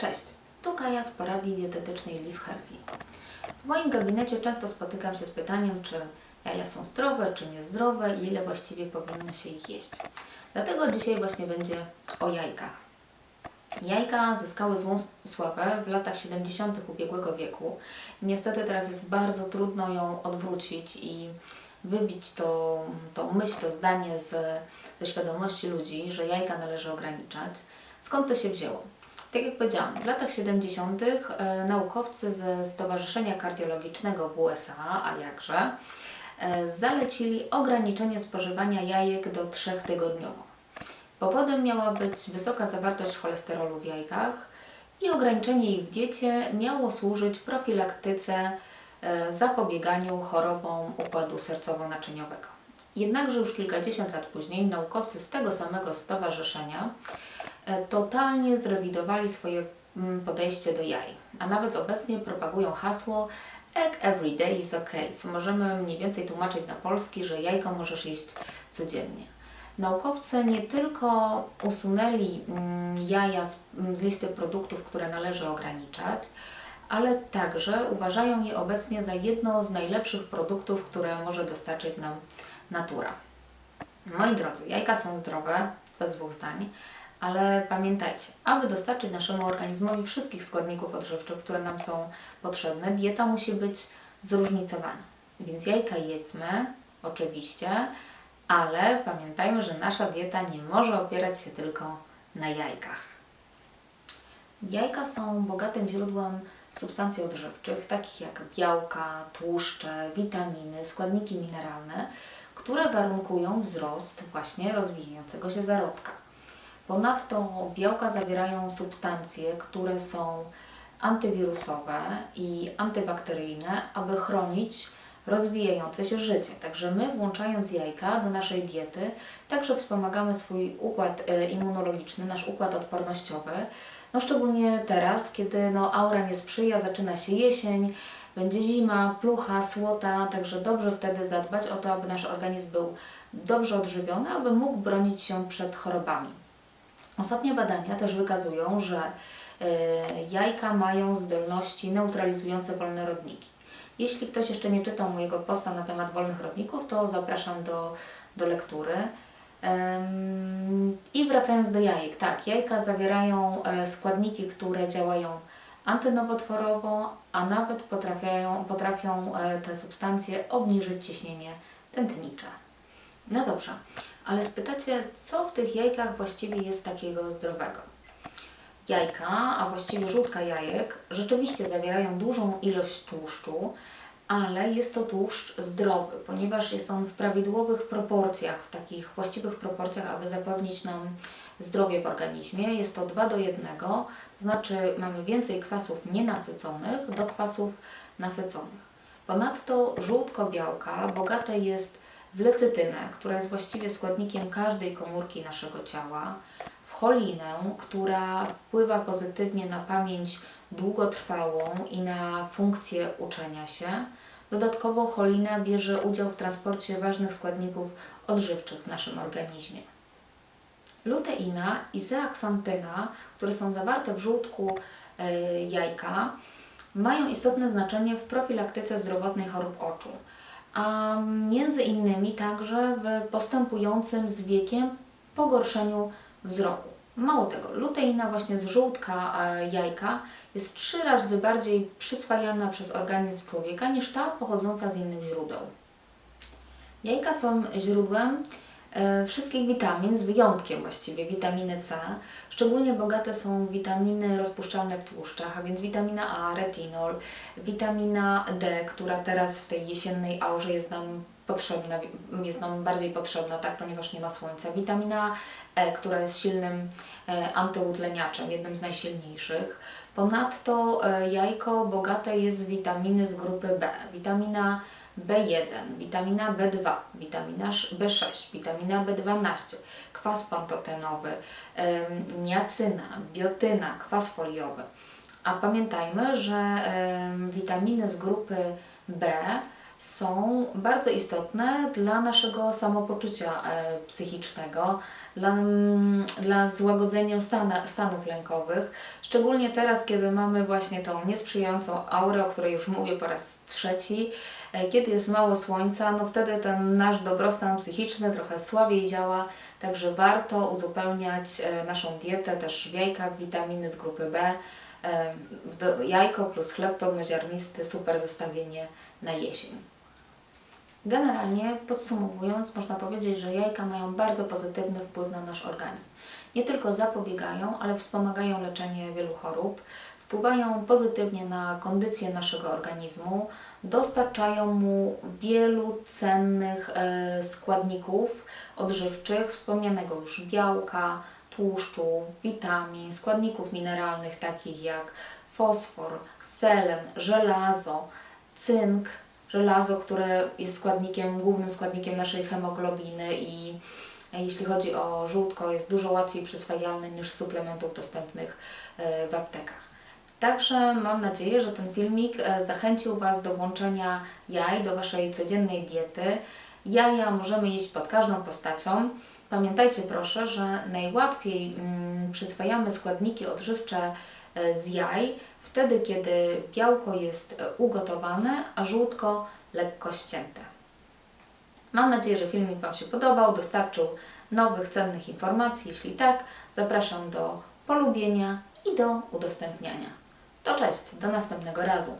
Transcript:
Cześć, tu Kaja z poradni dietetycznej Live Healthy. W moim gabinecie często spotykam się z pytaniem, czy jaja są zdrowe, czy niezdrowe i ile właściwie powinno się ich jeść. Dlatego dzisiaj właśnie będzie o jajkach. Jajka zyskały złą sławę w latach 70. ubiegłego wieku. Niestety teraz jest bardzo trudno ją odwrócić i wybić to, tą myśl, to zdanie z, ze świadomości ludzi, że jajka należy ograniczać. Skąd to się wzięło? Tak jak powiedziałam, w latach 70. E, naukowcy ze Stowarzyszenia Kardiologicznego w USA, a jakże, e, zalecili ograniczenie spożywania jajek do trzech tygodniowo. Powodem miała być wysoka zawartość cholesterolu w jajkach i ograniczenie ich w diecie miało służyć profilaktyce, e, zapobieganiu chorobom układu sercowo-naczyniowego. Jednakże już kilkadziesiąt lat później naukowcy z tego samego stowarzyszenia totalnie zrewidowali swoje mm, podejście do jaj, a nawet obecnie propagują hasło Egg every day is okay, co możemy mniej więcej tłumaczyć na polski, że jajko możesz jeść codziennie. Naukowcy nie tylko usunęli mm, jaja z, mm, z listy produktów, które należy ograniczać, ale także uważają je obecnie za jedno z najlepszych produktów, które może dostarczyć nam natura. Moi drodzy, jajka są zdrowe, bez dwóch zdań, ale pamiętajcie, aby dostarczyć naszemu organizmowi wszystkich składników odżywczych, które nam są potrzebne, dieta musi być zróżnicowana. Więc jajka jedzmy, oczywiście, ale pamiętajmy, że nasza dieta nie może opierać się tylko na jajkach. Jajka są bogatym źródłem substancji odżywczych, takich jak białka, tłuszcze, witaminy, składniki mineralne, które warunkują wzrost właśnie rozwijającego się zarodka. Ponadto białka zawierają substancje, które są antywirusowe i antybakteryjne, aby chronić rozwijające się życie. Także my, włączając jajka do naszej diety, także wspomagamy swój układ e, immunologiczny, nasz układ odpornościowy. No szczególnie teraz, kiedy no, aura nie sprzyja, zaczyna się jesień, będzie zima, plucha, słota, także dobrze wtedy zadbać o to, aby nasz organizm był dobrze odżywiony, aby mógł bronić się przed chorobami. Ostatnie badania też wykazują, że y, jajka mają zdolności neutralizujące wolne rodniki. Jeśli ktoś jeszcze nie czytał mojego posta na temat wolnych rodników, to zapraszam do, do lektury. I wracając do jajek, tak, jajka zawierają e, składniki, które działają antynowotworowo, a nawet potrafiają, potrafią e, te substancje obniżyć ciśnienie tętnicze. No dobrze, ale spytacie, co w tych jajkach właściwie jest takiego zdrowego? Jajka, a właściwie żółtka jajek, rzeczywiście zawierają dużą ilość tłuszczu, ale jest to tłuszcz zdrowy, ponieważ jest on w prawidłowych proporcjach, w takich właściwych proporcjach, aby zapewnić nam zdrowie w organizmie. Jest to 2 do 1, to znaczy mamy więcej kwasów nienasyconych do kwasów nasyconych. Ponadto żółtko białka bogate jest w lecytynę, która jest właściwie składnikiem każdej komórki naszego ciała, w cholinę, która wpływa pozytywnie na pamięć długotrwałą i na funkcję uczenia się. Dodatkowo cholina bierze udział w transporcie ważnych składników odżywczych w naszym organizmie. Luteina i zeaksantyna, które są zawarte w żółtku e, jajka, mają istotne znaczenie w profilaktyce zdrowotnej chorób oczu, a między innymi także w postępującym z wiekiem pogorszeniu wzroku. Mało tego, luteina właśnie z żółtka e, jajka jest trzy razy bardziej przyswajana przez organizm człowieka niż ta pochodząca z innych źródeł. Jajka są źródłem wszystkich witamin, z wyjątkiem właściwie witaminy C. Szczególnie bogate są witaminy rozpuszczalne w tłuszczach, a więc witamina A, retinol, witamina D, która teraz w tej jesiennej aurze jest nam potrzebna, jest nam bardziej potrzebna, tak, ponieważ nie ma słońca. Witamina E, która jest silnym e, antyutleniaczem, jednym z najsilniejszych. Ponadto e, jajko bogate jest w witaminy z grupy B. Witamina B1, witamina B2, witamina B6, witamina B12, kwas pantotenowy, niacyna, biotyna, kwas foliowy. A pamiętajmy, że witaminy z grupy B są bardzo istotne dla naszego samopoczucia psychicznego, dla, dla złagodzenia stanów lękowych. Szczególnie teraz, kiedy mamy właśnie tą niesprzyjającą aurę, o której już mówię po raz trzeci. E, Kiedy jest mało słońca, no wtedy ten nasz dobrostan psychiczny trochę słabiej działa, także warto uzupełniać e, naszą dietę też w jajkach witaminy z grupy B. E, Jajko plus chleb pełnoziarnisty, super zestawienie na jesień. Generalnie podsumowując, można powiedzieć, że jajka mają bardzo pozytywny wpływ na nasz organizm. Nie tylko zapobiegają, ale wspomagają leczenie wielu chorób, wpływają pozytywnie na kondycję naszego organizmu, dostarczają mu wielu cennych e, składników odżywczych, wspomnianego już białka, tłuszczu, witamin, składników mineralnych takich jak fosfor, selen, żelazo, cynk, żelazo, które jest składnikiem, głównym składnikiem naszej hemoglobiny i jeśli chodzi o żółtko, jest dużo łatwiej przyswajalny niż suplementów dostępnych e, w aptekach. Także mam nadzieję, że ten filmik e, zachęcił Was do włączenia jaj do Waszej codziennej diety. Jaja możemy jeść pod każdą postacią. Pamiętajcie proszę, że najłatwiej mm, przyswajamy składniki odżywcze e, z jaj wtedy, kiedy białko jest e, ugotowane, a żółtko lekko ścięte. Mam nadzieję, że filmik Wam się podobał, dostarczył nowych, cennych informacji. Jeśli tak, zapraszam do polubienia i do udostępniania. To cześć, do następnego razu.